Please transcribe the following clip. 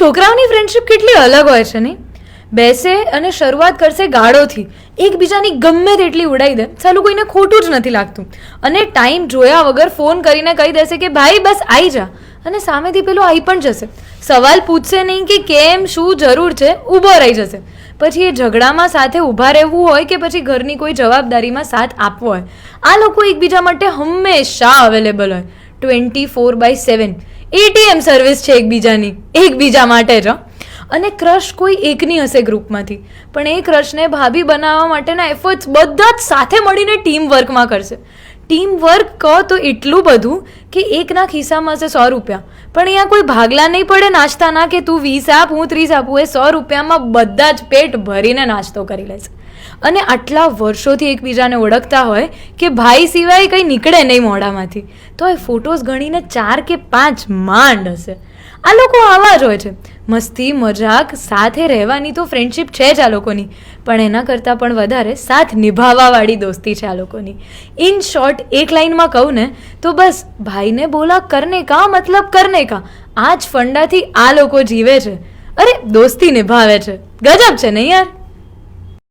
છોકરાઓની ફ્રેન્ડશિપ કેટલી અલગ હોય છે નહીં? બેસે અને શરૂઆત કરશે ગાળોથી. એકબીજાની ગમે તેટલી ઉડાઈ દે. સાલું કોઈને ખોટું જ નથી લાગતું. અને ટાઈમ જોયા વગર ફોન કરીને કહી દેશે કે, ભાઈ, બસ આવી જા. અને સામેથી પેલું આવી પણ જશે. સવાલ પૂછશે નહીં કે, કેમ? શું જરૂર છે? ઊભો રહી જશે. પછી એ ઝઘડામાં સાથે ઊભા રહેવું હોય કે પછી ઘરની કોઈ જવાબદારીમાં સાથ આપવો હોય? આ લોકો એકબીજા માટે હંમેશા અવેલેબલ હોય. Twenty four by seven ATM service છે એકબીજાની, એકબીજા માટે જ અને ક્રશ કોઈ એકની હશે ગ્રુપમાંથી પણ એ ક્રશને ભાભી બનાવવા માટેના એફર્ટ્સ બધા જ સાથે મળીને ટીમ વર્કમાં કરશે. ટીમ વર્ક કહો તો એટલું બધું કે એકના ખિસ્સામાં હશે સો રૂપિયા. પણ અહીંયા કોઈ ભાગલા નહીં પડે નાસ્તાના કે તું વીસ આપ, હું ત્રીસ આપું એ સો રૂપિયામાં બધા જ પેટ ભરીને નાસ્તો કરી લેશે. અને આટલા વર્ષોથી એકબીજાને ઓળખતા હોય કે ભાઈ સિવાય કંઈ નીકળે નહીં મોઢામાંથી. તો એ ફોટોઝ ગણીને ચાર કે પાંચ માંડ હશે. આ લોકો આવા જ હોય છે. મસ્તી, મજાક સાથે રહેવાની તો ફ્રેન્ડશિપ છે જ આ લોકોની. પણ એના કરતાં પણ વધારે સાથ નિભાવવાવાળી દોસ્તી છે આ લોકોની. ઇન શોર્ટ એક લાઈનમાં કહું ને, તો બસ, ભાઈને બોલા કરને કા, મતલબ કરને કા? આ જ ફંડાથી આ લોકો જીવે છે. અરે, દોસ્તી નિભાવે છે. ગજબ છે ને યાર?